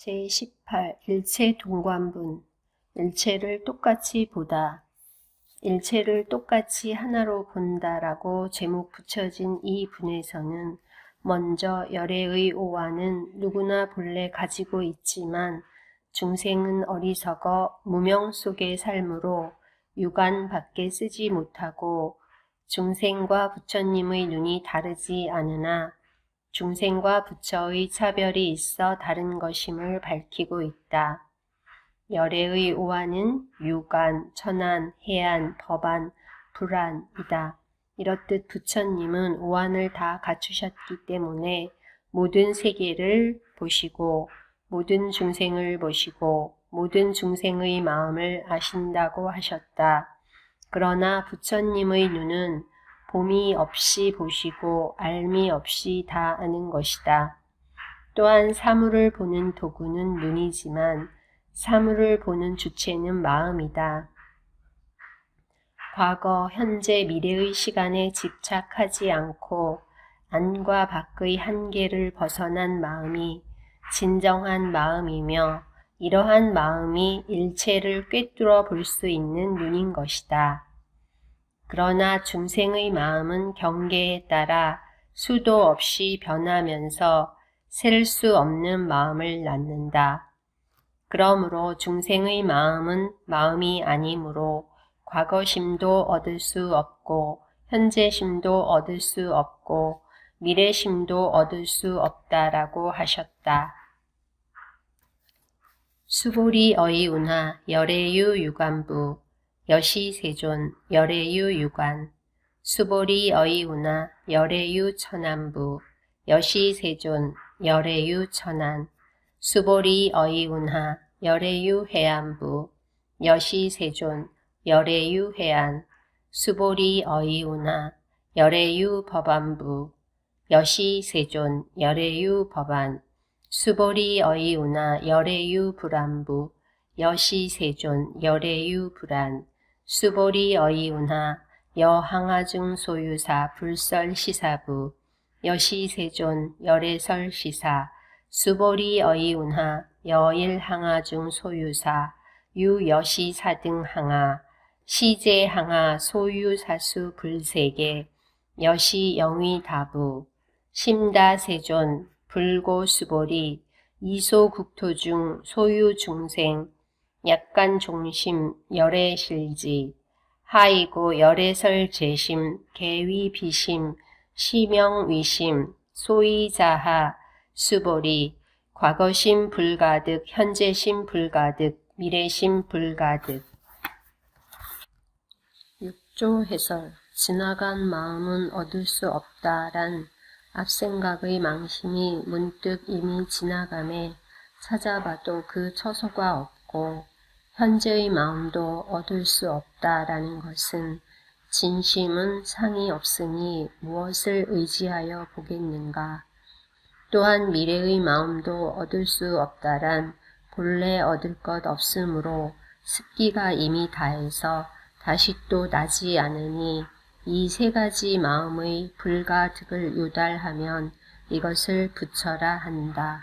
제18 일체 동관분. 일체를 똑같이 보다. 일체를 똑같이 하나로 본다라고 제목 붙여진 이 분에서는 먼저 열애의 오와는 누구나 본래 가지고 있지만 중생은 어리석어 무명 속의 삶으로 유관 밖에 쓰지 못하고 중생과 부처님의 눈이 다르지 않으나 중생과 부처의 차별이 있어 다른 것임을 밝히고 있다. 열애의 오화는 유관, 천안, 해안, 법안, 불안이다. 이렇듯 부처님은 오한을 다 갖추셨기 때문에 모든 세계를 보시고 모든 중생을 보시고 모든 중생의 마음을 아신다고 하셨다. 그러나 부처님의 눈은 봄이 없이 보시고 알미 없이 다 아는 것이다. 또한 사물을 보는 도구는 눈이지만 사물을 보는 주체는 마음이다. 과거, 현재, 미래의 시간에 집착하지 않고 안과 밖의 한계를 벗어난 마음이 진정한 마음이며 이러한 마음이 일체를 꿰뚫어 볼 수 있는 눈인 것이다. 그러나 중생의 마음은 경계에 따라 수도 없이 변하면서 셀 수 없는 마음을 낳는다. 그러므로 중생의 마음은 마음이 아니므로 과거심도 얻을 수 없고 현재심도 얻을 수 없고 미래심도 얻을 수 없다라고 하셨다. 수보리 어이운하 열애유 유관부 여시세존 열애유 유관 수보리 어이운하 열애유 천안부 여시세존 열애유 천안 수보리 어이운하 열애유 해안부 여시세존 열애유 해안 수보리 어이운하 열애유 법안부 여시세존 열애유 법안 수보리 어이운하 열애유 불안부 여시세존 열애유 불안 수보리 어이운하 여항아중 소유사 불설시사부 여시세존 열애설 시사 수보리 어이운하 여일항아중 소유사 유여시사등 항아 시제항아 소유사수 불세계 여시영위다부 심다세존 불고수보리 이소국토중 소유중생 약간 종심 열애실지 하이고 열애설 재심 개위 비심 시명 위심 소이자하 수보리 과거심 불가득 현재심 불가득 미래심 불가득. 6조 해설. 지나간 마음은 얻을 수 없다란 앞생각의 망심이 문득 이미 지나감에 찾아봐도 그 처소가 없고 현재의 마음도 얻을 수 없다라는 것은 진심은 상이 없으니 무엇을 의지하여 보겠는가. 또한 미래의 마음도 얻을 수 없다란 본래 얻을 것 없으므로 습기가 이미 다해서 다시 또 나지 않으니 이 세 가지 마음의 불가득을 유달하면 이것을 붙여라 한다.